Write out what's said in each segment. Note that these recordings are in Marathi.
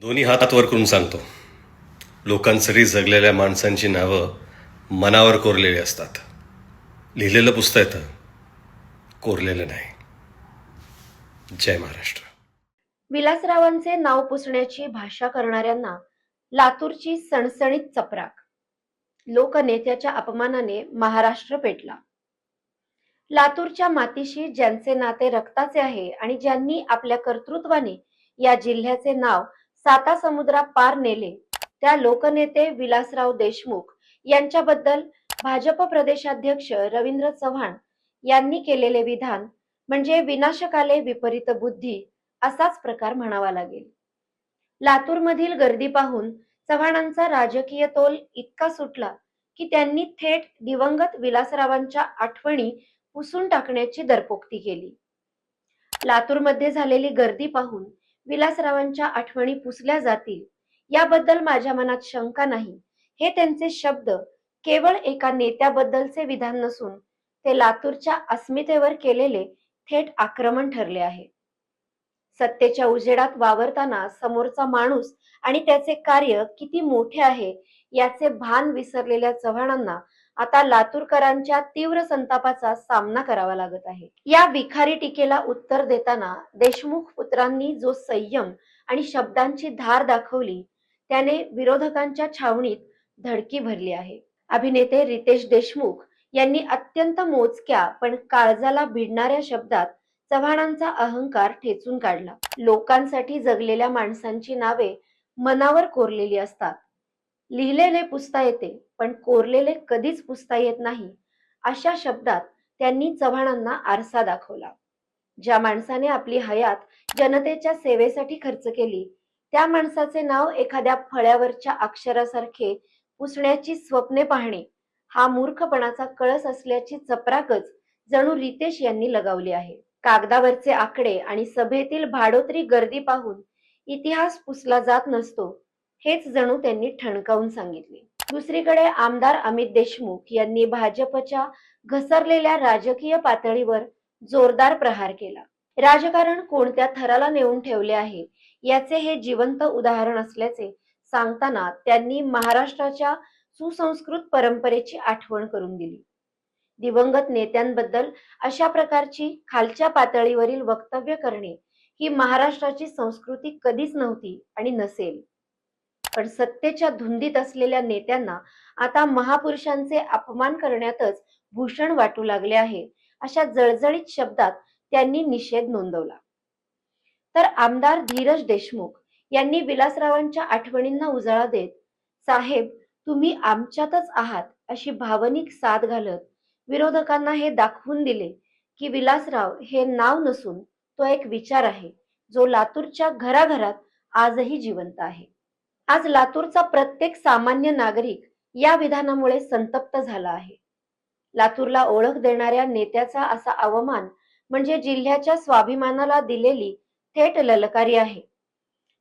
दोन्ही हात वर करून सांगतो. लोकांसाठी जगलेल्या माणसांची नावं मनावर कोरलेली असतात. लिहिलेलं पुस्तक येतं कोरलेलं नाही. जय महाराष्ट्र. विलासरावांचे नाव पुसण्याची भाषा करणाऱ्यांना लातूरची सणसणीत चपराक. लोकनेत्याच्या अपमानाने महाराष्ट्र पेटला. लातूरच्या मातीशी ज्यांचे नाते रक्ताचे आहे आणि ज्यांनी आपल्या कर्तृत्वाने या जिल्ह्याचे नाव साता समुद्रा पार नेले. त्या लोकनेते विलासराव देशमुख यांच्याबद्दल भाजप प्रदेशाध्यक्ष रवींद्र चव्हाण यांनी केलेले विधान म्हणजे विनाशकाले विपरीत बुद्धी असाच प्रकार म्हणावा लागेल. लातूरमधील गर्दी पाहून चव्हाणांचा राजकीय तोल इतका सुटला की त्यांनी थेट दिवंगत विलासरावांच्या आठवणी पुसून टाकण्याची दरपोक्ती केली. लातूरमध्ये झालेली गर्दी पाहून विलासरावांच्या आठवणी पुसल्या जातील. याबद्दल माझ्या मनात शंका नाही. हे त्यांचे शब्द केवळ एका नेत्याबद्दलचे विधान नसून ते लातूरच्या अस्मितेवर केलेले थेट आक्रमण ठरले आहे. सत्तेच्या उजेडात वावरताना समोरचा माणूस आणि त्याचे कार्य किती मोठे आहे याचे भान विसरलेल्या चव्हाणांना आता लातूरकरांच्या तीव्र संतापाचा सामना करावा लागत आहे. या विखारी टीकेला उत्तर देताना देशमुख पुत्रांनी जो संयम आणि शब्दांची धार दाखवली त्याने विरोधकांच्या छावणीत धडकी भरली आहे. अभिनेते रितेश देशमुख यांनी अत्यंत मोजक्या पण काळजाला भिडणाऱ्या शब्दात चव्हाणांचा अहंकार ठेचून काढला. लोकांसाठी जगलेल्या माणसांची नावे मनावर कोरलेली असतात. लिहिलेले पुसता येते पण कोरलेले कधीच पुसता येत नाही अशा शब्दात त्यांनी चव्हाणांना आरसा दाखवला. ज्या माणसाने आपली हयात जनतेच्या सेवेसाठी खर्च केली त्या माणसाचे नाव एखाद्या फळ्यावरच्या अक्षरासारखे पुसण्याची स्वप्ने पाहणे हा मूर्खपणाचा कळस असल्याची चपराकच जणू रितेश यांनी लगावली आहे. कागदावरचे आकडे आणि सभेतील भाडोत्री गर्दी पाहून इतिहास पुसला जात नसतो हेच जणू त्यांनी ठणकावून सांगितले. दुसरीकडे आमदार अमित देशमुख यांनी भाजपच्या घसरलेल्या राजकीय पातळीवर जोरदार प्रहार केला. राजकारण कोणत्या थराला नेऊन ठेवले आहे याचे हे जिवंत उदाहरण असल्याचे सांगताना त्यांनी महाराष्ट्राच्या सुसंस्कृत परंपरेची आठवण करून दिली. दिवंगत नेत्यांबद्दल अशा प्रकारची खालच्या पातळीवरील वक्तव्य करणे ही महाराष्ट्राची संस्कृती कधीच नव्हती आणि नसेल. पण सत्तेच्या धुंदीत असलेल्या नेत्यांना आता महापुरुषांचे अपमान करण्यातच भूषण वाटू लागले आहे अशा जळजळीत शब्दात त्यांनी निषेध नोंदवला. तर आमदार धीरज देशमुख यांनी विलासरावांच्या आठवणींना उजाळा देत साहेब तुम्ही आमच्यातच आहात अशी भावनिक साथ घालत विरोधकांना हे दाखवून दिले की विलासराव हे नाव नसून तो एक विचार आहे जो लातूरच्या घराघरात आजही जिवंत आहे. आज लातूरचा प्रत्येक सामान्य नागरिक या विधानामुळे संतप्त झाला आहे. लातूरला ओळख देणाऱ्या नेत्याचा असा अवमान म्हणजे जिल्ह्याच्या स्वाभिमानाला दिलेली थेट ललकारी आहे.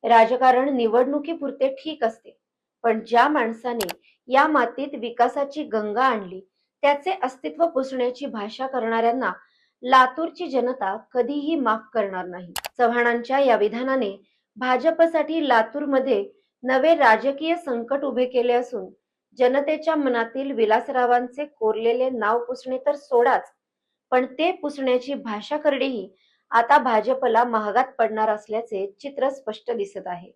राजकारण निवडणुकीपुरते ठीक असते पण ज्या माणसाने या मातीत विकासाची गंगा आणली त्याचे अस्तित्व पुसण्याची भाषा करणाऱ्यांना लातूरची जनता कधीही माफ करणार नाही. चव्हाणांच्या या विधानाने भाजपसाठी लातूरमध्ये नवे राजकीय संकट उभे केले असून जनतेच्या मनातील विलासरावांचे कोरलेले नाव पुसणे तर सोडाच पण ते पुसण्याची भाषा करणेही आता भाजपला महागात पडणार असल्याचे चित्र स्पष्ट दिसत आहे.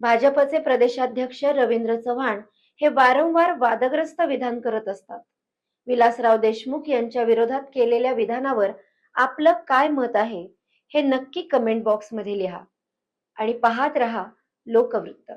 भाजपचे प्रदेशाध्यक्ष रवींद्र चव्हाण हे वारंवार वादग्रस्त विधान करत असतात. विलासराव देशमुख यांच्या विरोधात केलेल्या विधानावर आपलं काय मत आहे हे नक्की कमेंट बॉक्समध्ये लिहा. आणि पाहत रहा लोकवृत्त.